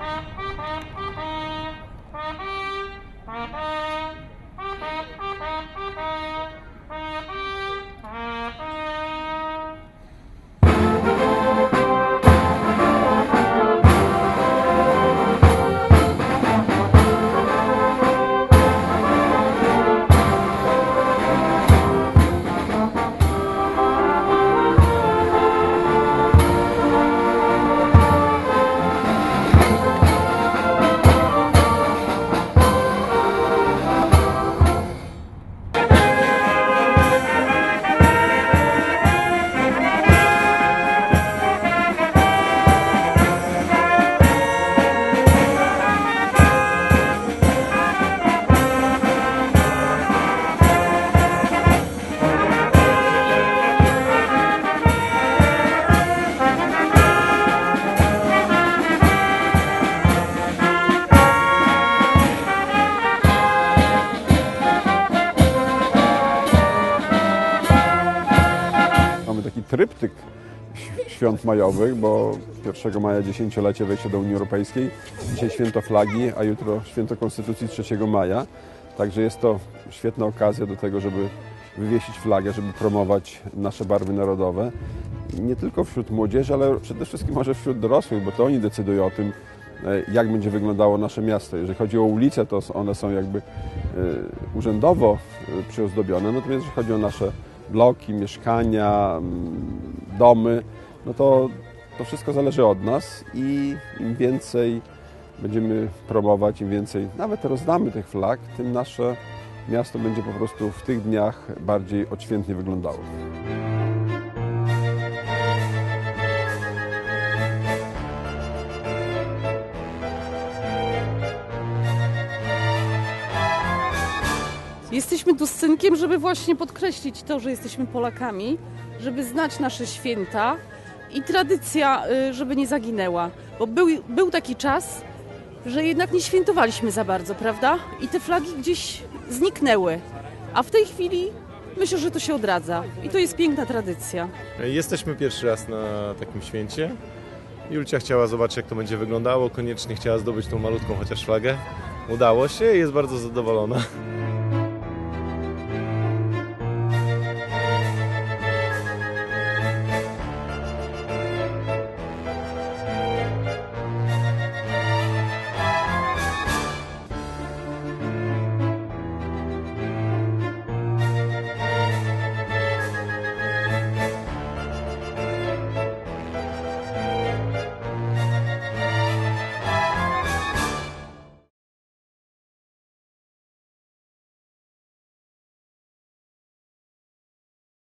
Mamy taki tryptyk świąt majowych, bo 1 maja dziesięciolecie wejścia do Unii Europejskiej, dzisiaj święto flagi, a jutro święto Konstytucji 3 maja. Także jest to świetna okazja do tego, żeby wywiesić flagę, żeby promować nasze barwy narodowe. Nie tylko wśród młodzieży, ale przede wszystkim może wśród dorosłych, bo to oni decydują o tym, e, jak będzie wyglądało nasze miasto. Jeżeli chodzi o ulice, to one są jakby e, urzędowo e, przyozdobione, natomiast jeżeli chodzi o nasze bloki, mieszkania, mm, domy, no to to wszystko zależy od nas i im więcej będziemy promować, im więcej nawet rozdamy tych flag, tym nasze miasto będzie po prostu w tych dniach bardziej odświętnie wyglądało. Jesteśmy tu z synkiem, żeby właśnie podkreślić to, że jesteśmy Polakami, żeby znać nasze święta i tradycja, y, żeby nie zaginęła. Bo był, był taki czas, że jednak nie świętowaliśmy za bardzo, prawda? I te flagi gdzieś zniknęły. A w tej chwili myślę, że to się odradza. I to jest piękna tradycja. Jesteśmy pierwszy raz na takim święcie. Julcia chciała zobaczyć, jak to będzie wyglądało. Koniecznie chciała zdobyć tą malutką chociaż flagę. Udało się i jest bardzo zadowolona.